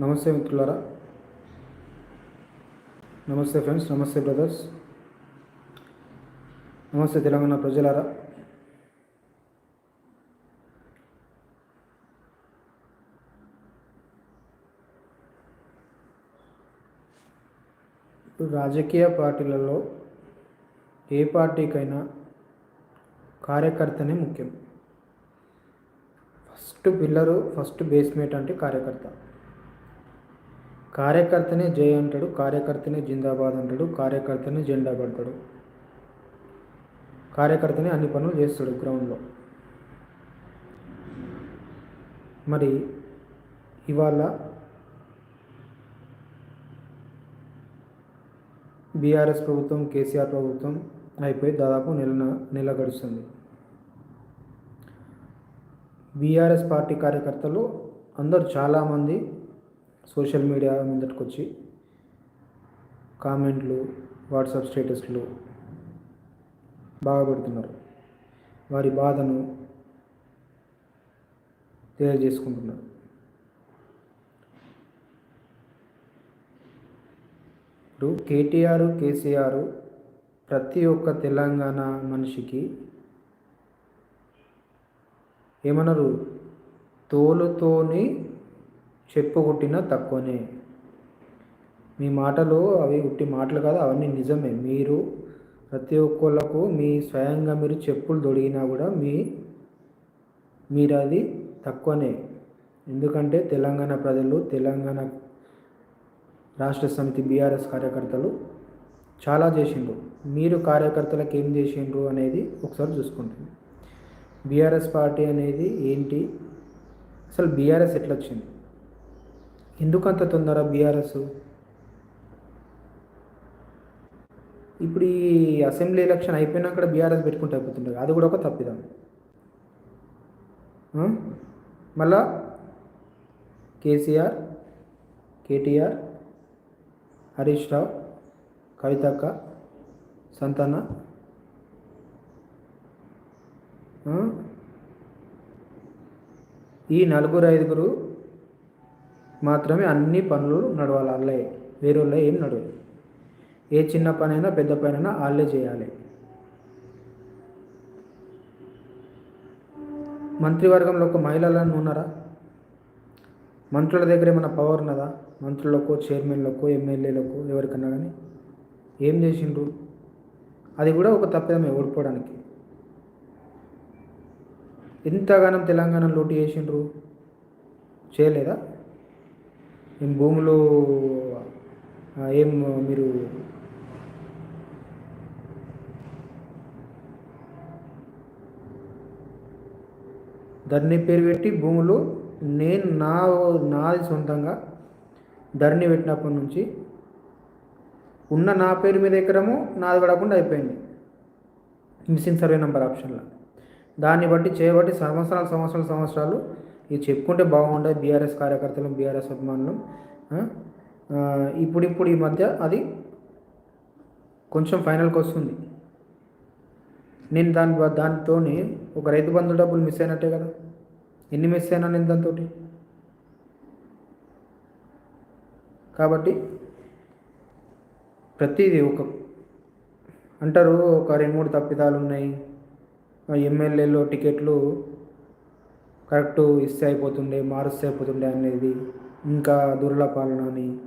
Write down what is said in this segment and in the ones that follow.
నమస్తే మిత్రులారా. నమస్తే ఫ్రెండ్స్ నమస్తే బ్రదర్స్. నమస్తే తెలంగాణ ప్రజలారా. ఇప్పుడు రాజకీయ పార్టీలలో ఏ పార్టీకైనా కార్యకర్తనే ముఖ్యం. ఫస్ట్ పిల్లరు ఫస్ట్ బేస్మేట్ అంటే కార్యకర్త. కార్యకర్తనే జై అంటాడు కార్యకర్తనే జిందాబాద్ అంటాడు కార్యకర్తనే జెండా పడతాడు కార్యకర్తనే అన్ని పనులు చేస్తాడు గ్రౌండ్లో. మరి ఇవాళ బీఆర్ఎస్ ప్రభుత్వం కేసీఆర్ ప్రభుత్వం అయిపోయి దాదాపు నెల నెల గడుస్తుంది. బీఆర్ఎస్ పార్టీ కార్యకర్తలు అందరూ చాలామంది సోషల్ మీడియా ముందటికి వచ్చి కామెంట్లు వాట్సాప్ స్టేటస్లు బాగా పెడుతున్నారు. వారి బాధను తెలియజేసుకుంటున్నారు. ఇప్పుడు కేటీఆర్ కేసీఆర్ ప్రతి ఒక్క తెలంగాణ మనిషికి ఏమన్నారు? తోలుతోని చెప్పు కుట్టినా తక్కువనే. మీ మాటలు అవి ఉట్టి మాటలు కాదు అవన్నీ నిజమే. మీరు ప్రతి ఒక్కళ్ళకు మీ స్వయంగా మీరు చెప్పులు దొడిగినా కూడా మీ మీరు అది తక్కువనే. ఎందుకంటే తెలంగాణ ప్రజలు తెలంగాణ రాష్ట్ర సమితి బీఆర్ఎస్ కార్యకర్తలు చాలా చేసిండ్రు. మీరు కార్యకర్తలకు ఏం చేసిండ్రు అనేది ఒకసారి చూసుకుంటుంది బీఆర్ఎస్ పార్టీ అనేది ఏంటి? అసలు బీఆర్ఎస్ ఎట్లా వచ్చింది ఎందుకంత తొందర బీఆర్ఎస్ ఇప్పుడు ఈ అసెంబ్లీ ఎలక్షన్ అయిపోయినాక బీఆర్ఎస్ పెట్టుకుంటూ అయిపోతుంటుంది. అది కూడా ఒక తప్పిదం. మళ్ళా కేసీఆర్ కేటీఆర్ హరీష్ రావు కవితక్క సంతాన ఈ నలుగురు ఐదుగురు మాత్రమే అన్ని పనులు నడవాలి. వాళ్ళే. వేరే ఏం నడవదు ఏ చిన్న పనైనా పెద్ద పనైనా వాళ్ళే చేయాలి. మంత్రివర్గంలో ఒక మహిళలను ఉన్నారా? మంత్రుల దగ్గర ఏమైనా పవర్ ఉన్నదా? మంత్రులకు చైర్మన్లకు ఎమ్మెల్యేలకు ఎవరికన్నా కానీ ఏం చేసిండ్రు? అది కూడా ఒక తప్పిదమే ఓడిపోవడానికి. ఎంతగానం తెలంగాణ లోటు చేసిండ్రు? చేయలేదా? ఏం భూములు ఏం మీరు ధరణి పేరు పెట్టి భూములు నేను నా నాది సొంతంగా ధరణి పెట్టినప్పటి నుంచి ఉన్న నా పేరు మీద ఎకరము నాది పడకుండా అయిపోయింది. మిస్సింగ్ సర్వే నెంబర్ ఆప్షన్లో. దాన్ని బట్టి చేయబట్టి సంవత్సరాలు సంవత్సరాలు సంవత్సరాలు ఇది చెప్పుకుంటే బాగుండదు. బీఆర్ఎస్ కార్యకర్తలు బీఆర్ఎస్ అభిమానులు. ఇప్పుడు ఇప్పుడు ఈ మధ్య అది కొంచెం ఫైనల్కి వస్తుంది. నేను దాని దానితో ఒక రైతు బంధు డబ్బులు మిస్ అయినట్టే కదా. ఎన్ని మిస్ అయినా నేను దాంతో కాబట్టి ప్రతిదీ ఒక అంటారు ఒక రెండు మూడు తప్పిదాలు ఉన్నాయి. ఎమ్మెల్యేలో టికెట్లు కరెక్ట్ ఇస్తే అయిపోతుండే మారుస్తే అయిపోతుండే అనేది ఇంకా దుర్ల పాలన అని.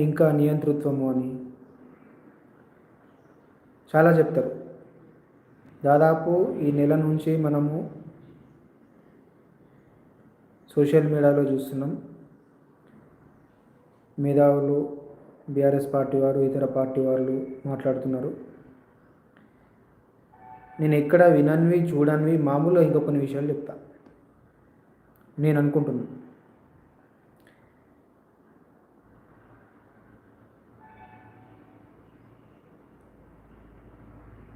ఇంకా నియంతృత్వము అని. చాలా చెప్తారు. దాదాపు ఈ నెల నుంచి మనము సోషల్ మీడియాలో చూస్తున్నాం. మేధావులు బీఆర్ఎస్ పార్టీ వారు ఇతర పార్టీ వాళ్ళు మాట్లాడుతున్నారు. నేను ఎక్కడ విననివి చూడనివి మామూలుగా ఇంకా కొన్ని విషయాలు చెప్తా. నేను అనుకుంటున్నాను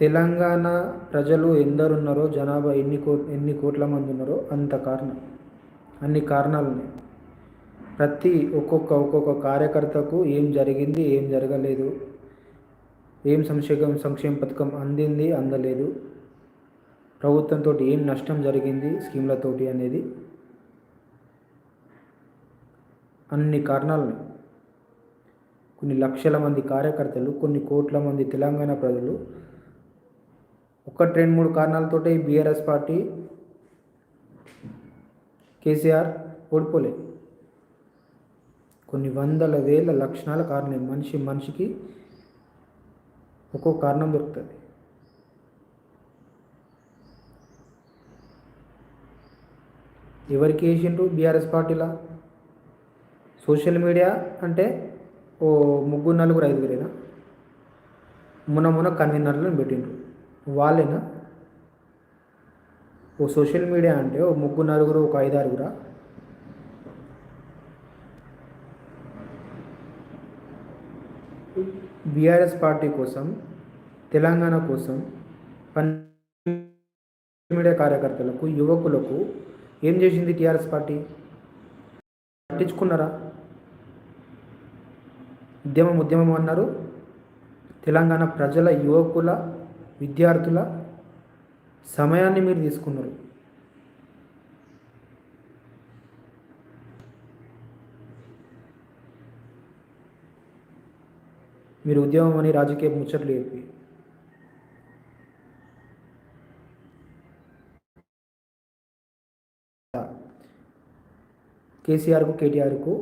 తెలంగాణ ప్రజలు ఎందరున్నారో జనాభా ఎన్ని కో ఎన్ని కోట్ల మంది ఉన్నారో అంత కారణం అన్ని కారణాలు ఉన్నాయి ప్రతి ఒక్కొక్క ఒక్కొక్క కార్యకర్తకు ఏం జరిగింది ఏం జరగలేదు. ఏం సంక్షేమ సంక్షేమ పథకం అందింది అందలేదు. ప్రభుత్వంతో ఏం నష్టం జరిగింది స్కీమ్లతోటి అనేది. అన్ని కారణాలు కొన్ని లక్షల మంది కార్యకర్తలు కొన్ని కోట్ల మంది తెలంగాణ ప్రజలు. ఒకటి రెండు మూడు కారణాలతోటే ఈ బీఆర్ఎస్ పార్టీ కేసీఆర్ ఓడిపోలే. కొన్ని వందల వేల లక్షణాల కారణం మనిషి మనిషికి ఒక్కో కారణం దొరుకుతుంది. ఎవరికి వేసిండ్రు? బీఆర్ఎస్ పార్టీలా? సోషల్ మీడియా అంటే ఓ ముగ్గురు నలుగురు ఐదుగురేనా మున మున కన్వీనర్లను పెట్టిండ్రు. వాళ్ళేనా? ఓ సోషల్ మీడియా అంటే ఓ ముగ్గురు నలుగురు ఒక ఐదు బీఆర్ఎస్ పార్టీ కోసం తెలంగాణ కోసం పని మీడియా కార్యకర్తలకు యువకులకు ఏం చేసింది టీఆర్ఎస్ పార్టీ? పట్టించుకున్నారా? ఉద్యమం ఉద్యమం అన్నారు. తెలంగాణ ప్రజల యువకుల విద్యార్థుల సమయాన్ని మీరు తీసుకున్నారు. మీరు ఉద్యమం అని రాజకీయ ముచ్చట్లు చెప్పి. కేసీఆర్కు కేటీఆర్కు.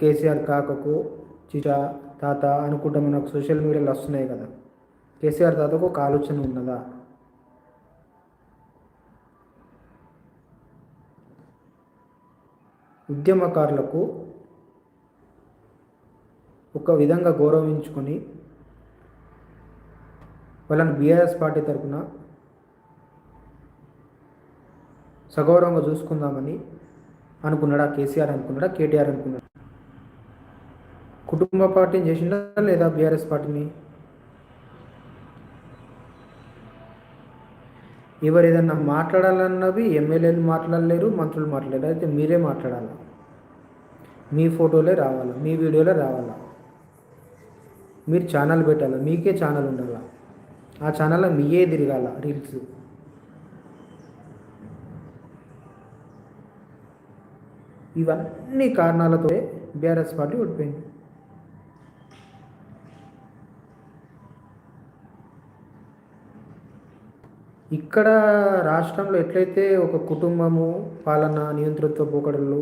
కేసీఆర్ కాకకు చిరా తాత అనుకుంటా మనకు సోషల్ మీడియాలో వస్తున్నాయి కదా. కేసీఆర్ తాతకు ఒక ఆలోచన ఉన్నదా? ఉద్యమకారులకు ఒక విధంగా గౌరవించుకొని వాళ్ళని బీఆర్ఎస్ పార్టీ తరఫున సగౌరవంగా చూసుకుందామని అనుకున్నాడా కేసీఆర్ అనుకున్నాడా కేటీఆర్ అనుకున్నాడా? కుటుంబ పార్టీని చేసిందా లేదా బీఆర్ఎస్ పార్టీని ఎవరు ఏదన్నా మాట్లాడాలన్నవి ఎమ్మెల్యేలు మాట్లాడలేరు మంత్రులు మాట్లాడలేరు. అయితే మీరే మాట్లాడాలి? మీ ఫోటోలే రావాలా? మీ వీడియోలే రావాలా? మీరు ఛానల్ పెట్టాలి? మీకే ఛానల్ ఉండాలా? ఆ ఛానల్లో మీయే తిరగాల? రీల్స్. ఇవన్నీ కారణాలతో బీఆర్ఎస్ పార్టీ ఓడిపోయింది. ఇక్కడ రాష్ట్రంలో ఎట్లయితే ఒక కుటుంబము పాలన నియంతృత్వ పోకడలు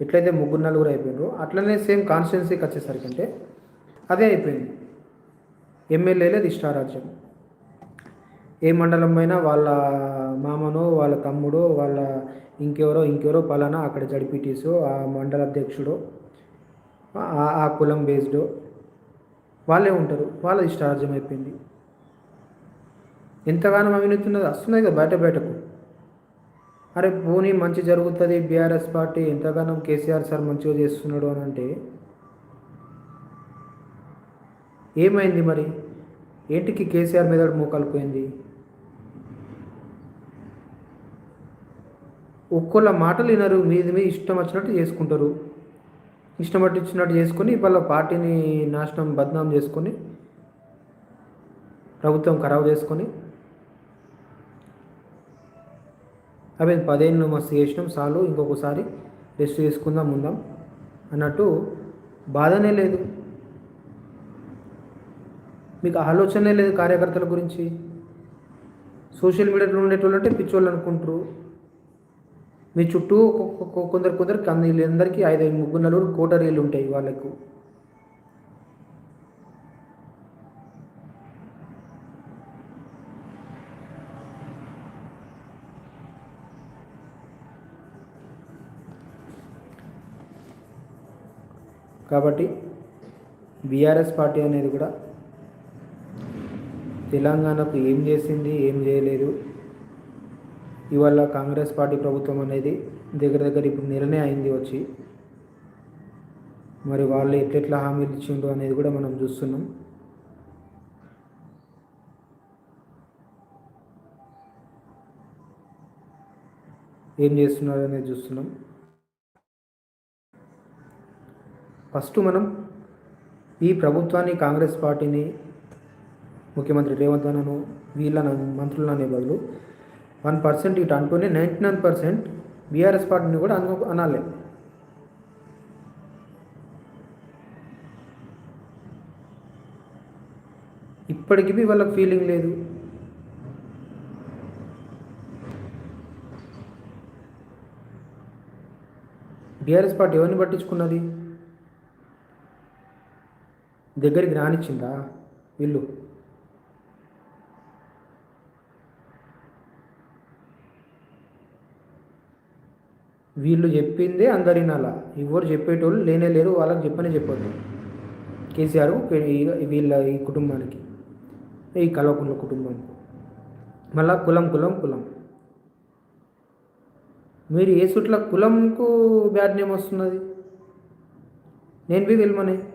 ఎట్లయితే ముగ్గురు నలుగురు అయిపోయినారో అట్లనే సేమ్ కాన్స్టిట్యున్సీకి వచ్చేసరికి అంటే అదే అయిపోయింది. ఎమ్మెల్యేలేదు ఇష్టారాజ్యం ఏ మండలం అయినా వాళ్ళ మామనో వాళ్ళ తమ్ముడో వాళ్ళ ఇంకెవరో ఇంకెవరో పలానా అక్కడ జడిపిటీసో ఆ మండల అధ్యక్షుడో ఆ కులం బేస్డో వాళ్ళే ఉంటారు. వాళ్ళ ఇష్టారాజ్యం అయిపోయింది. ఎంతగానో అవినీతి ఉన్నది వస్తున్నాయి కదా బయట బయటకు. అరే పోనీ మంచి జరుగుతుంది బీఆర్ఎస్ పార్టీ ఎంతగానో కేసీఆర్ సార్ మంచిగా చేస్తున్నాడు అని అంటే ఏమైంది మరి? ఏంటికి కేసీఆర్ మీద మోకాలిపోయింది ఒక్కొల్ల మాటలు వినరు మీది మీద ఇష్టం వచ్చినట్టు చేసుకుంటారు. ఇష్టం పట్టించినట్టు చేసుకొని వాళ్ళ పార్టీని నాశనం బద్నాం చేసుకొని ప్రభుత్వం ఖరాబ్ చేసుకొని అవి పదేళ్ళు మస్తు చేసినాం చాలు ఇంకొకసారి రెస్ట్ చేసుకుందాం ఉందాం అన్నట్టు బాధనే లేదు. మీకు ఆలోచనే లేదు కార్యకర్తల గురించి? సోషల్ మీడియాలో ఉండేటోళ్ళు అంటే పిచ్చోళ్ళు అనుకుంటారు. మీ చుట్టూ కొందరు కొందరు అందరికీ ఐదు ముగ్గురు నలుగురు కోటరీలు ఉంటాయి వాళ్ళకు. కాబట్టి బీఆర్ఎస్ పార్టీ అనేది కూడా తెలంగాణకు ఏం చేసింది ఏం చేయలేదు. ఇవాళ కాంగ్రెస్ పార్టీ ప్రభుత్వం అనేది దగ్గర దగ్గర ఇప్పుడు నిర్ణయం అయింది వచ్చి. మరి వాళ్ళు ఎట్లెట్లా హామీలు ఇచ్చిండ్రు అనేది కూడా మనం చూస్తున్నాం. ఏం చేస్తున్నారు అనేది చూస్తున్నాం. ఫస్ట్ మనం ఈ ప్రభుత్వాన్ని కాంగ్రెస్ పార్టీని ముఖ్యమంత్రి రేవంత్ అన్నను వీళ్ళ మంత్రులు అనే బదులు వన్ పర్సెంట్ ఇటు అంటూనే నైంటీ నైన్ పర్సెంట్ బీఆర్ఎస్ పార్టీని కూడా అను అనాలి. ఇప్పటికి వాళ్ళకి ఫీలింగ్ లేదు. బీఆర్ఎస్ పార్టీ ఎవరిని పట్టించుకున్నది? దగ్గరికి రానిచ్చిందా? వీళ్ళు. వీళ్ళు చెప్పిందే అందరి వినాల ఎవరు చెప్పేటోళ్ళు లేనే లేరు వాళ్ళకి చెప్పనే చెప్పొద్దు. కేసీఆర్ వీళ్ళ ఈ కుటుంబానికి ఈ కలవకుండా కుటుంబం మళ్ళా కులం కులం కులం. మీరు ఏ సుట్ల కులంకు బ్యాడ్ నేమ్ వస్తున్నది? నేను బి వెళ్ళమని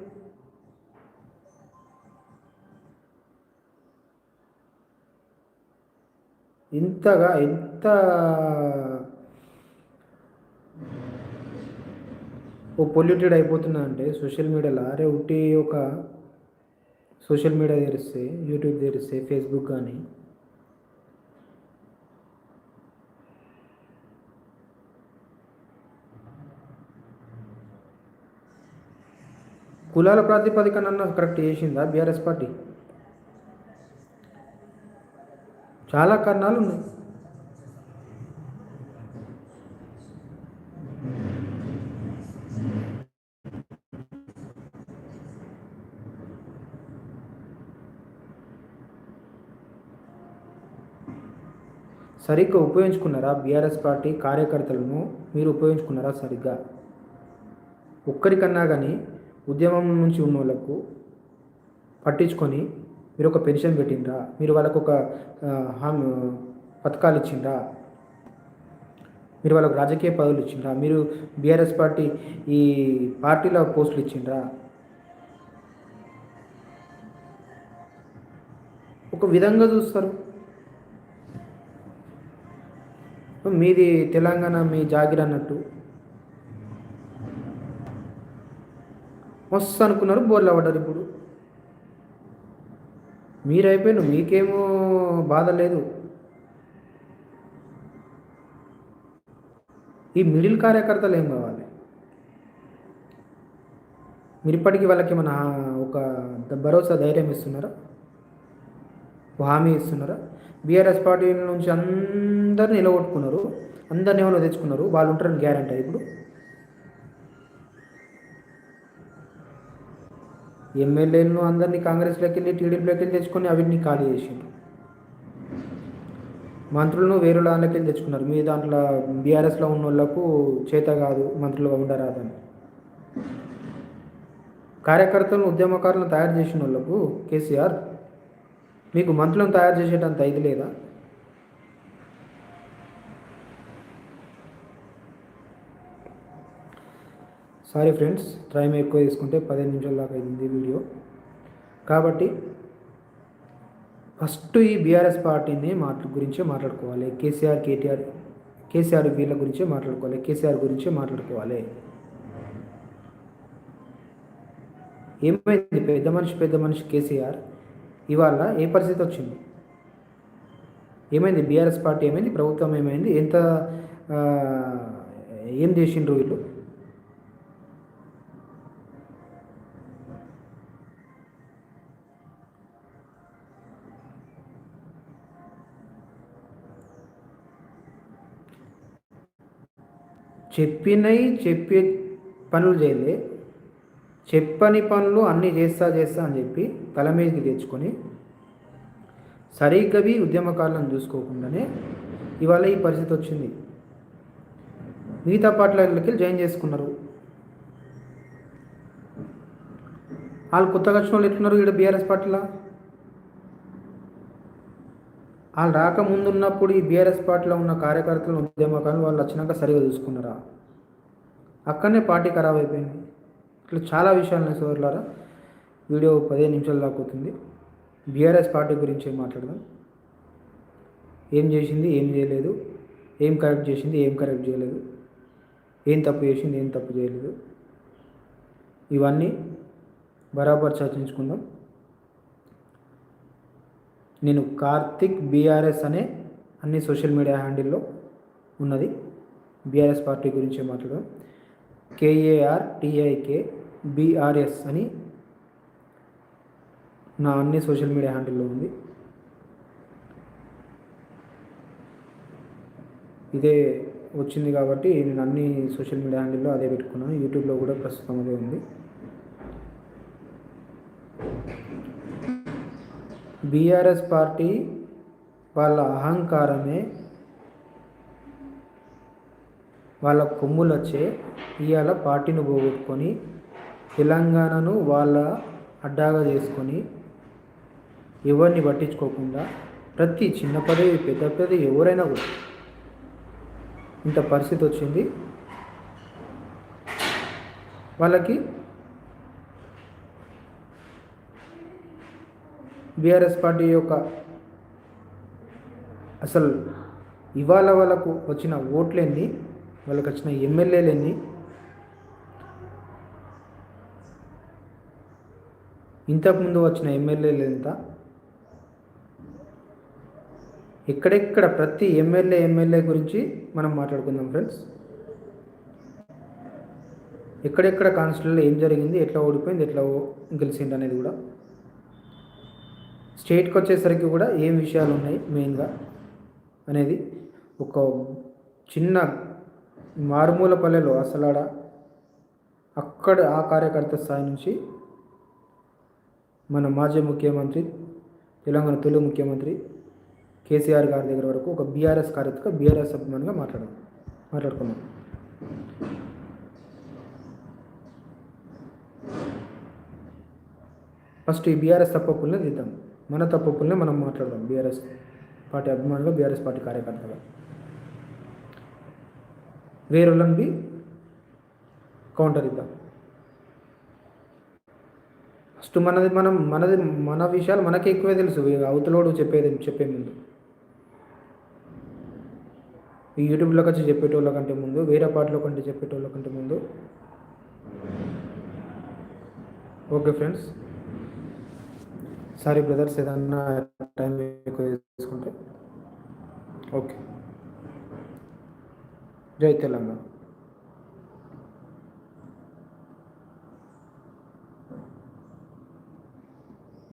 ఇంతగా ఎంత ఓ పొల్యూటెడ్ అయిపోతుందంటే సోషల్ మీడియాలో అరే ఉట్టి ఒక సోషల్ మీడియా తెరిస్తే యూట్యూబ్ తెరిస్తే ఫేస్బుక్ కానీ కులాల ప్రాతిపదికన కరెక్ట్ చేసిందా? BRS party? చాలా కారణాలు ఉన్నాయి. సరిగ్గా ఉపయోగించుకున్నారా బీఆర్ఎస్ పార్టీ కార్యకర్తలను? మీరు ఉపయోగించుకున్నారా సరిగ్గా? ఒక్కరికన్నా కానీ ఉద్యమం నుంచి ఉన్న వాళ్ళకు పట్టించుకొని మీరు ఒక పెన్షన్ పెట్టిండ్రా? మీరు వాళ్ళకు ఒక హామీ పథకాలు ఇచ్చిండ్రా? మీరు వాళ్ళకు రాజకీయ పదవులు ఇచ్చిండ్రా? మీరు బీఆర్ఎస్ పార్టీ ఈ పార్టీలో పోస్టులు ఇచ్చిండ్రా? ఒక విధంగా చూస్తారు. మీది తెలంగాణ మీ జాగిర్ అన్నట్టు. మస్తు అనుకున్నారు బోర్లు పడ్డారు ఇప్పుడు. మీరైపోయిన మీకేమో బాధ లేదు. ఈ మిడిల్ కార్యకర్తలు ఏం కావాలి? మీరు ఇప్పటికీ వాళ్ళకి మన ఒక భరోసా ధైర్యం ఇస్తున్నారా? హామీ ఇస్తున్నారా? బీఆర్ఎస్ పార్టీ నుంచి అందరు నిలగొట్టుకున్నారు. అందరిని ఎవరో తెచ్చుకున్నారు? వాళ్ళు ఉంటారని గ్యారంటీ ఇప్పుడు? ఎమ్మెల్యేలను అందరినీ కాంగ్రెస్లోకి వెళ్ళి టీడీపీలోకి వెళ్ళి తెచ్చుకొని అవిటిని ఖాళీ చేసిండ్రు. మంత్రులను వేరే దాంట్లోకి వెళ్ళి తెచ్చుకున్నారు. మీ దాంట్లో బీఆర్ఎస్లో ఉన్న వాళ్ళకు చేత కాదు మంత్రులుగా ఉండరాదని. కార్యకర్తలను ఉద్యమకారులను తయారు చేసిన వాళ్ళకు కేసీఆర్ మీకు మంత్రులను తయారు చేసేటంత ఇది లేదా? సారీ ఫ్రెండ్స్ టైం ఎక్కువ తీసుకుంటే పదిహేను నిమిషాల దాకా అయింది వీడియో. కాబట్టి ఫస్ట్ ఈ బీఆర్ఎస్ పార్టీని మాట్లా గురించే మాట్లాడుకోవాలి. కేసీఆర్ కేటీఆర్ కేసీఆర్ వీళ్ళ గురించే మాట్లాడుకోవాలి. కేసీఆర్ గురించే మాట్లాడుకోవాలి. ఏమైంది? పెద్ద మనిషి పెద్ద మనిషి కేసీఆర్ ఇవాళ ఏ పరిస్థితి వచ్చింది? ఏమైంది? బీఆర్ఎస్ పార్టీ ఏమైంది? ప్రభుత్వం ఏమైంది? ఎంత ఏం చేసిండ్రు వీళ్ళు? చెప్పినవి చెప్పే పనులు చేయలే. చెప్పని పనులు అన్నీ చేస్తా చేస్తా అని చెప్పి తల మీదకి తెచ్చుకొని సరిగ్గవి ఉద్యమకాలను చూసుకోకుండానే ఇవాళ ఈ పరిస్థితి వచ్చింది. మిగతా పార్టీలకి జాయిన్ చేసుకున్నారు. వాళ్ళు కొత్తగా వచ్చిన వాళ్ళు ఎట్లున్నారు ఇక్కడ బీఆర్ఎస్ పార్టీలో? వాళ్ళు రాకముందు ఉన్నప్పుడు ఈ బీఆర్ఎస్ పార్టీలో ఉన్న కార్యకర్తలు ఉద్యమకాలు వాళ్ళు వచ్చినాక సరిగా చూసుకున్నారా? అక్కడనే పార్టీ ఖరాబ్ అయిపోయింది. ఇట్లా చాలా విషయాలు సోదరులారా. వీడియో పదిహేను నిమిషాలు దాకా అవుతుంది. బీఆర్ఎస్ పార్టీ గురించి మాట్లాడదాం? ఏం చేసింది ఏం చేయలేదు? ఏం కరెక్ట్ చేసింది ఏం కరెక్ట్ చేయలేదు? ఏం తప్పు చేసింది ఏం తప్పు చేయలేదు? ఇవన్నీ బరాబర్ చర్చించుకుందాం. నేను కార్తిక్ బీఆర్ఎస్ అనే అన్ని సోషల్ మీడియా హ్యాండిల్లో ఉన్నది. బీఆర్ఎస్ పార్టీ గురించి మాట్లాడడం కేఏఆర్ టీఐకే బీఆర్ఎస్ అని నా అన్ని సోషల్ మీడియా హ్యాండిల్లో ఉంది. ఇదే వచ్చింది కాబట్టి నేను అన్ని సోషల్ మీడియా హ్యాండిల్లో అదే పెట్టుకున్నాను. యూట్యూబ్లో కూడా ప్రస్తుతం అదే ఉంది. బీఆర్ఎస్ పార్టీ వాళ్ళ అహంకారమే వాళ్ళ కొమ్ములు వచ్చే ఇవాళ పార్టీని పోగొట్టుకొని తెలంగాణను వాళ్ళ అడ్డాగా చేసుకొని ఎవరిని పట్టించుకోకుండా ప్రతి చిన్న పదవి పెద్ద పదవి ఎవరైనా కూడా ఇంత పరిస్థితి వచ్చింది. వాళ్ళకి బీఆర్ఎస్ పార్టీ యొక్క అసలు ఇవాళ వాళ్ళకు వచ్చిన ఓట్లెన్ని వాళ్ళకి వచ్చిన ఎమ్మెల్యేలెన్ని ఇంతకుముందు వచ్చిన ఎమ్మెల్యేలు ఎంత ఎక్కడెక్కడ ప్రతి ఎమ్మెల్యే ఎమ్మెల్యే గురించి మనం మాట్లాడుకుందాం ఫ్రెండ్స్. ఎక్కడెక్కడ కాన్స్టిట్యూట్లో ఏం జరిగింది ఎట్లా ఓడిపోయింది ఎట్లా గెలిచింది అనేది కూడా స్టేట్కి వచ్చేసరికి కూడా ఏం విషయాలు ఉన్నాయి మెయిన్గా అనేది ఒక చిన్న మారుమూల పల్లెలో అసలాడ అక్కడ ఆ కార్యకర్త స్థాయి నుంచి మన మాజీ ముఖ్యమంత్రి తెలంగాణ తొలి ముఖ్యమంత్రి కేసీఆర్ గారి దగ్గర వరకు ఒక బీఆర్ఎస్ కార్యకర్త బీఆర్ఎస్ అభిమానిగా మాట్లాడాం మాట్లాడుకున్నాం. ఫస్ట్ ఈ బీఆర్ఎస్ తప్పకుండా తీద్దాం మన తప్పప్పుల్నే మనం మాట్లాడదాం. బీఆర్ఎస్ పార్టీ అభిమానులు బీఆర్ఎస్ పార్టీ కార్యకర్తలు. వేరే బి కౌంటర్ ఇద్దాం. ఫస్ట్ మనది మనం మనది మన విషయాలు మనకి ఎక్కువే తెలుసు. అవతలోడు చెప్పేది చెప్పే ముందు. ఈ యూట్యూబ్లో వచ్చి చెప్పేటోళ్ళ కంటే ముందు వేరే పాటలో కంటే చెప్పేటోళ్ళ కంటే ముందు. Okay friends. సారీ బ్రదర్స్ ఏదన్నా టైం ఎక్కువ తీసుకుంటే ఓకే జై తెలంగాణ.